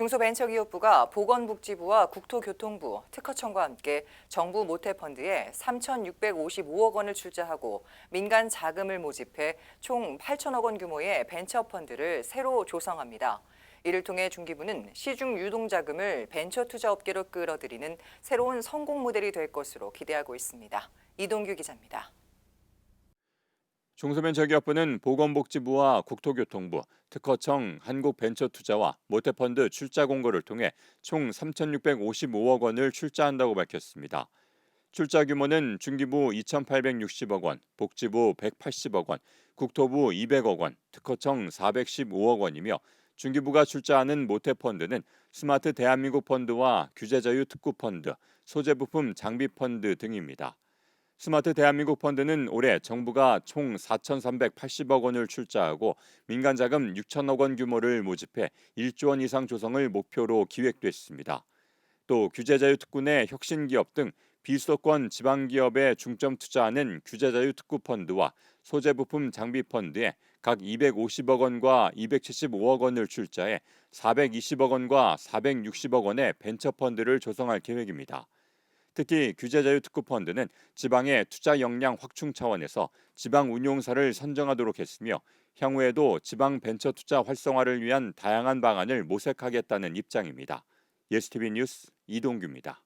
중소벤처기업부가 보건복지부와 국토교통부, 특허청과 함께 정부 모태펀드에 3,655억 원을 출자하고 민간 자금을 모집해 총 8천억 원 규모의 벤처펀드를 새로 조성합니다. 이를 통해 중기부는 시중 유동 자금을 벤처 투자 업계로 끌어들이는 새로운 성공 모델이 될 것으로 기대하고 있습니다. 이동규 기자입니다. 중소벤처기업부는 보건복지부와 국토교통부, 특허청, 한국벤처투자와 모태펀드 출자 공고를 통해 총 3,655억 원을 출자한다고 밝혔습니다. 출자 규모는 중기부 2,860억 원, 복지부 180억 원, 국토부 200억 원, 특허청 415억 원이며 중기부가 출자하는 모태펀드는 스마트 대한민국 펀드와 규제자유 특구 펀드, 소재부품 장비 펀드 등입니다. 스마트 대한민국 펀드는 올해 정부가 총 4,380억 원을 출자하고 민간 자금 6천억 원 규모를 모집해 1조 원 이상 조성을 목표로 기획됐습니다. 또 규제자유 특구 내 혁신기업 등 비수도권 지방기업에 중점 투자하는 규제자유 특구 펀드와 소재부품 장비 펀드에 각 250억 원과 275억 원을 출자해 420억 원과 460억 원의 벤처 펀드를 조성할 계획입니다. 특히 규제자유특구펀드는 지방의 투자 역량 확충 차원에서 지방 운용사를 선정하도록 했으며 향후에도 지방 벤처 투자 활성화를 위한 다양한 방안을 모색하겠다는 입장입니다. 예스티비 뉴스 이동규입니다.